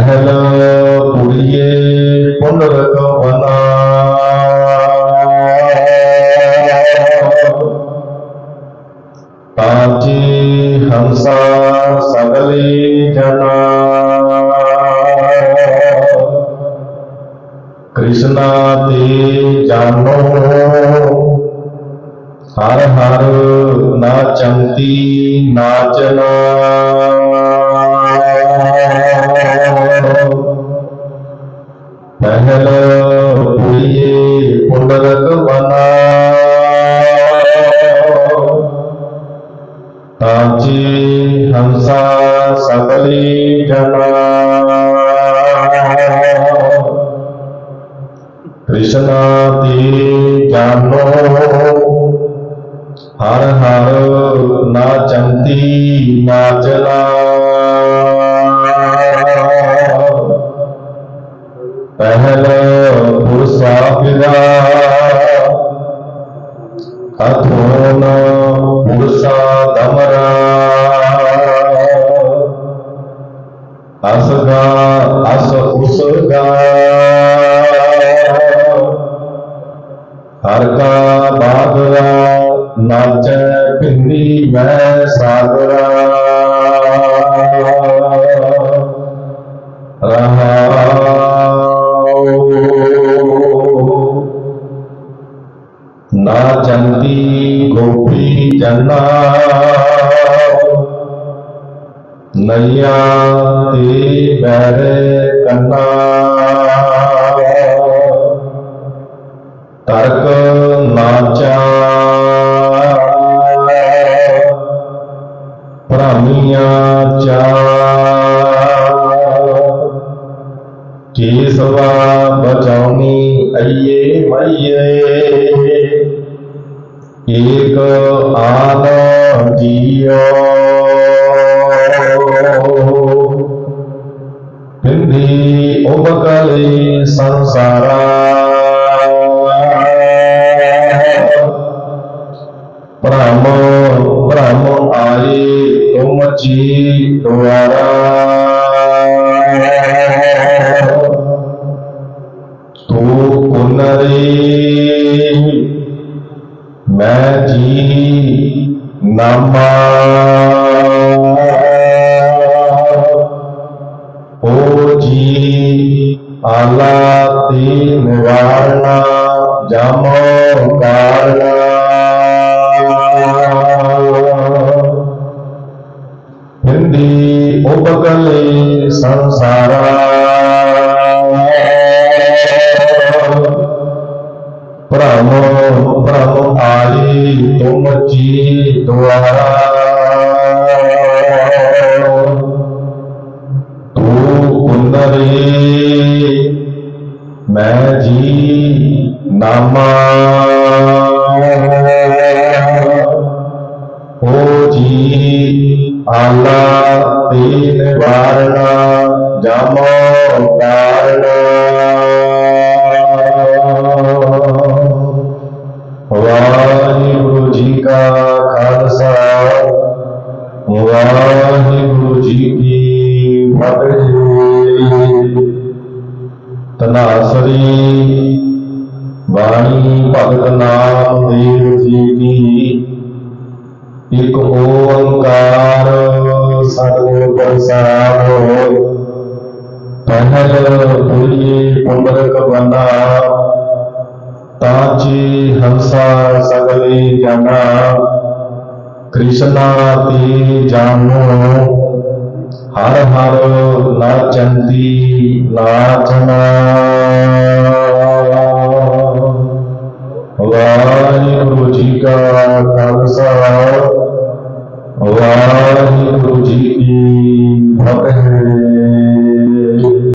ਪਹਿਲ ਪੁਰੀਏ ਪੁਨਰਕ ਬਨਾ ਤਾਜੀ ਹੰਸਾ ਸਗਲੇ ਜਨਾ। ਕ੍ਰਿਸ਼ਨਾ ਤੇ ਜਾਨੋ। ਹਰ ਹਰ ਨਾਚੰਤੀ ਨਾਚਨਾ ਹੋਈਏ ਪੁਨਰਕ ਬਨਾ ਤਾਜੀ ਹੰਸਾ ਸਗਲੀ ਜਨਾ ਕ੍ਰਿਸ਼ਨਾ ਤੇ ਜਾਨੋ ਹਰ ਹਰ ਨਾਚੰਤੀ ਨਾਚਨਾ ਪਹਿਲ ਪੁਰਸਾ ਪੁਰਸਾ ਦਮਰਾ। ਅਸਗਾ ਅਸ ਉਸਗਾ। ਹਰ ਕਾ ਬਾਦਰਾ ਨਾਚੈ ਪਿੰਨੀ ਮੈਂ ਸਾਗਰਾ। ਰਹਾਉ ਗੋਪੀ ਨਈਆ ਤੇ ਬੈਰੇ ਕੰਨਾ। ਤਰਕ ਨਾਚਾ ਭ੍ਰਮੀਆਂ ਚਾ ਕੇਸਵਾ ਬਚਾਉਣੀ ਅਈਏ ਮਈਏ। ਆਨ ਜੀਓ। ਪਿੰਦੀ ਉਬਕਲੇ ਸੰਸਾਰਾ। ਭ੍ਰਮ ਭ੍ਰਮ ਆਏ ਤੁਮ ਜੀ ਦੁਆਰਾ। ਮੈਂ ਜੀ ਨਾਮਾ। ਓ ਜੀ ਆਲਾ ਤੇ ਨਿਵਾਰਣਾ ਜਮੋ ਕਾਰਣਾ ਹਿੰਦੀ ਉਪਕਲੇ ਸੰਸਾਰਾ। ਭ੍ਰਮ ਭ੍ਰਮ ਆਈ ਤੁਮ ਜੀ ਦੁਆਰਾ। ਤੂੰ ਕੁੰਦਰੇ ਮੈਂ ਜੀ ਨਾਮਾ। ਓ ਜੀ ਆਲਾ ਤੇ ਨਿਵਾਰਣਾ ਜਮੋ ਕਾਰਣਾ ਕੀ ਤਨਾਸਰੀ ਬਾਣੀ ਭਗਤ ਨਾਮ ਦੇਵ ਜੀ ਕੀ ਇਕ ਓੰਕਾਰ ਸਤਿਗੁਰ ਪ੍ਰਸਾਦ ਪਹਿਲ ਪੁਰੀਏ ਪੁੰਡਰਕ ਬਨਾ। ਤਾਜੀ ਹੰਸਾ ਸਗਲੇ ਜਨਾ। ਕ੍ਰਿਸ਼ਨਾ ਤੇ ਜਾਨੋ ਹਰ ਹਰ ਨਾਚੰਤੀ ਨਾਚਨਾ ਵਾਹਿਗੁਰੂ ਜੀ ਕਾ ਖਾਲਸਾ। ਵਾਹਿਗੁਰੂ ਜੀ ਕੀ ਫਤਿਹ।